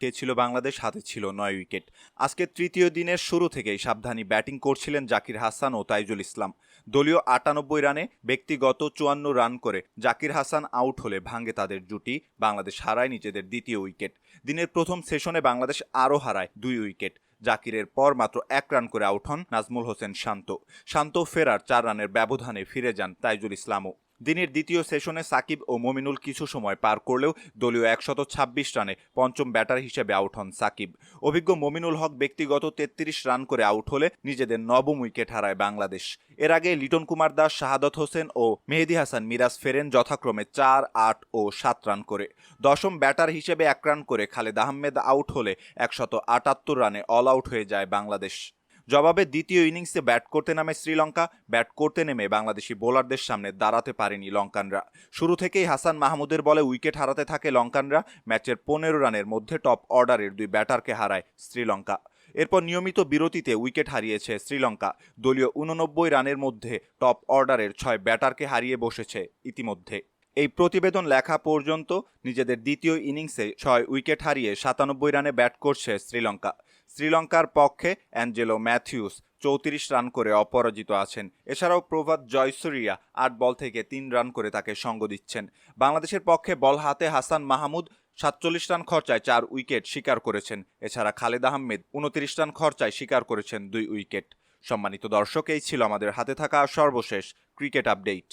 কে ছিল বাংলাদেশ? হাতে ছিল নয় উইকেট। আজকে তৃতীয় দিনের শুরু থেকেই সাবধানী ব্যাটিং করছিলেন জাকির হাসান ও তাইজুল ইসলাম। দলীয় আটানব্বই রানে ব্যক্তিগত চুয়ান্ন রান করে জাকির হাসান আউট হলে ভাঙে তাদের জুটি। বাংলাদেশ হারায় নিজেদের দ্বিতীয় উইকেট। দিনের প্রথম সেশনে বাংলাদেশ আরও হারায় দুই উইকেট। জাকিরের পর মাত্র এক রান করে আউট হন নাজমুল হোসেন শান্ত। শান্ত ফেরার চার রানের ব্যবধানে ফিরে যান তাইজুল ইসলামও। দিনের দ্বিতীয় সেশনে সাকিব ও মমিনুল কিছু সময় পার করলেও দলীয় একশত ছাব্বিশ রানে পঞ্চম ব্যাটার হিসেবে আউট হন সাকিব। অভিজ্ঞ মমিনুল হক ব্যক্তিগত তেত্রিশ রান করে আউট হলে নিজেদের নবম উইকেট হারায় বাংলাদেশ। এর আগে লিটন কুমার দাস, শাহাদত হোসেন ও মেহেদি হাসান মিরাজ ফেরেন যথাক্রমে চার, আট ও সাত রান করে। দশম ব্যাটার হিসেবে এক রান করে খালেদ আহমেদ আউট হলে একশত আটাত্তর রানে অল আউট হয়ে যায় বাংলাদেশ। জবাবে দ্বিতীয় ইনিংসে ব্যাট করতে নামে শ্রীলঙ্কা, ব্যাট করতে নেমে বাংলাদেশি বোলারদের সামনে দাঁড়াতে পারেনি লঙ্কানরা। শুরু থেকেই হাসান মাহমুদের বলে উইকেট হারাতে থাকে লঙ্কানরা, ম্যাচের পনেরো রানের মধ্যে টপ অর্ডারের দুই ব্যাটারকে হারায় শ্রীলঙ্কা। এরপর নিয়মিত বিরতিতে উইকেট হারিয়েছে শ্রীলঙ্কা। দলীয় উননব্বই রানের মধ্যে টপ অর্ডারের ছয় ব্যাটারকে হারিয়ে বসেছে ইতিমধ্যে। এই প্রতিবেদন লেখা পর্যন্ত নিজেদের দ্বিতীয় ইনিংসে ছয় উইকেট হারিয়ে সাতানব্বই রানে ব্যাট করছে শ্রীলঙ্কা। শ্রীলঙ্কার পক্ষে অ্যাঞ্জেলো ম্যাথিউস চৌত্রিশ রান করে অপরাজিত আছেন। এছাড়াও প্রভাত জয়সুরিয়া আট বল থেকে তিন রান করে তাকে সঙ্গ দিচ্ছেন। বাংলাদেশের পক্ষে বল হাতে হাসান মাহমুদ সাতচল্লিশ রান খরচায় চার উইকেট শিকার করেছেন। এছাড়া খালেদ আহমেদ উনত্রিশ রান খরচায় শিকার করেছেন দুই উইকেট। সম্মানিত দর্শক, এই ছিল আমাদের হাতে থাকা সর্বশেষ ক্রিকেট আপডেট।